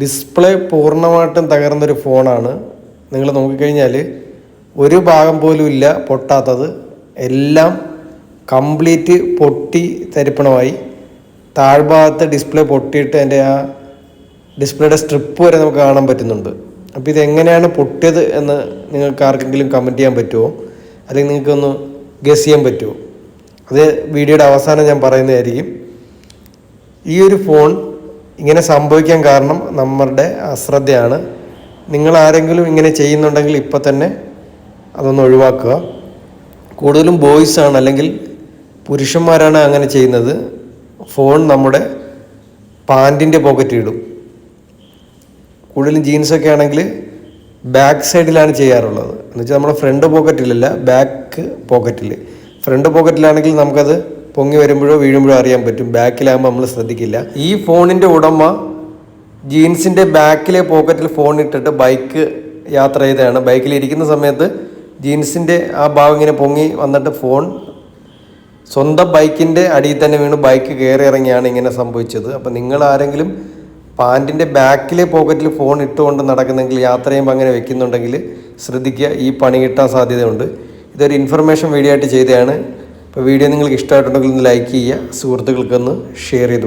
Display പൂർണമായിട്ടും തകർന്നൊരു ഫോണാണ്. നിങ്ങൾ നോക്കിക്കഴിഞ്ഞാൽ ഒരു ഭാഗം പോലും ഇല്ല പൊട്ടാത്തത്. എല്ലാം കംപ്ലീറ്റ് പൊട്ടി തരിപ്പണമായി. താഴ്ഭാഗത്ത് ഡിസ്പ്ലേ പൊട്ടിയിട്ട് എന്റെ ആ ഡിസ്പ്ലേയുടെ സ്ട്രിപ്പ് വരെ നമുക്ക് കാണാൻ പറ്റുന്നുണ്ട്. അപ്പോൾ ഇതെങ്ങനെയാണ് പൊട്ടിയത് എന്ന് നിങ്ങൾക്ക് ആർക്കെങ്കിലും കമന്റ് ചെയ്യാൻ പറ്റുമോ? അല്ലെങ്കിൽ നിങ്ങൾക്കൊന്ന് ഗസ് ചെയ്യാൻ പറ്റുമോ? അത് വീഡിയോയുടെ അവസാനം ഞാൻ പറയുന്നതായിരിക്കും. ഈ ഒരു ഫോൺ ഇങ്ങനെ സംഭവിക്കാൻ കാരണം നമ്മളുടെ അശ്രദ്ധയാണ്. നിങ്ങൾ ആരെങ്കിലും ഇങ്ങനെ ചെയ്യുന്നുണ്ടെങ്കിൽ ഇപ്പം തന്നെ അതൊന്ന് ഒഴിവാക്കുക. കൂടുതലും ബോയ്സാണ് അല്ലെങ്കിൽ പുരുഷന്മാരാണ് അങ്ങനെ ചെയ്യുന്നത്. ഫോൺ നമ്മുടെ പാന്റിന്റെ പോക്കറ്റ് ഇടും. കൂടുതലും ജീൻസൊക്കെ ആണെങ്കിൽ ബാക്ക് സൈഡിലാണ് ചെയ്യാറുള്ളത്. എന്നുവെച്ചാൽ നമ്മുടെ ഫ്രണ്ട് പോക്കറ്റിലല്ല ബാക്ക് പോക്കറ്റിൽ ഫ്രണ്ട് പോക്കറ്റിലാണെങ്കിൽ നമുക്കത് പൊങ്ങി വരുമ്പോഴോ വീഴുമ്പോഴോ അറിയാൻ പറ്റും. ബാക്കിലാകുമ്പോൾ നമ്മൾ ശ്രദ്ധിക്കില്ല. ഈ ഫോണിന്റെ ഉടമ ജീൻസിന്റെ ബാക്കിലെ പോക്കറ്റിൽ ഫോൺ ഇട്ടിട്ട് ബൈക്ക് യാത്ര ചെയ്തതാണ്. ബൈക്കിൽ ഇരിക്കുന്ന സമയത്ത് ജീൻസിന്റെ ആ ഭാഗം ഇങ്ങനെ പൊങ്ങി വന്നിട്ട് ഫോൺ സ്വന്തം ബൈക്കിന്റെ അടിയിൽ തന്നെ വീണ് ബൈക്ക് കയറി ഇറങ്ങിയാണ് ഇങ്ങനെ സംഭവിച്ചത്. അപ്പോൾ നിങ്ങൾ ആരെങ്കിലും പാന്റിന്റെ ബാക്കിലെ പോക്കറ്റിൽ ഫോൺ ഇട്ടുകൊണ്ട് നടക്കുന്നെങ്കിൽ യാത്ര ചെയ്യുമ്പോൾ അങ്ങനെ വെക്കുന്നുണ്ടെങ്കിൽ ശ്രദ്ധിക്കുക. ഈ പണി കിട്ടാൻ സാധ്യതയുണ്ട്. ഇതൊരു ഇൻഫർമേഷൻ വീഡിയോ ആയിട്ട് ചെയ്തതാണ്. അപ്പോൾ വീഡിയോ നിങ്ങൾക്ക് ഇഷ്ടമായിട്ടുണ്ടെങ്കിൽ ഒന്ന് ലൈക്ക് ചെയ്യുക സുഹൃത്തുക്കൾക്കൊന്ന് ഷെയർ ചെയ്ത്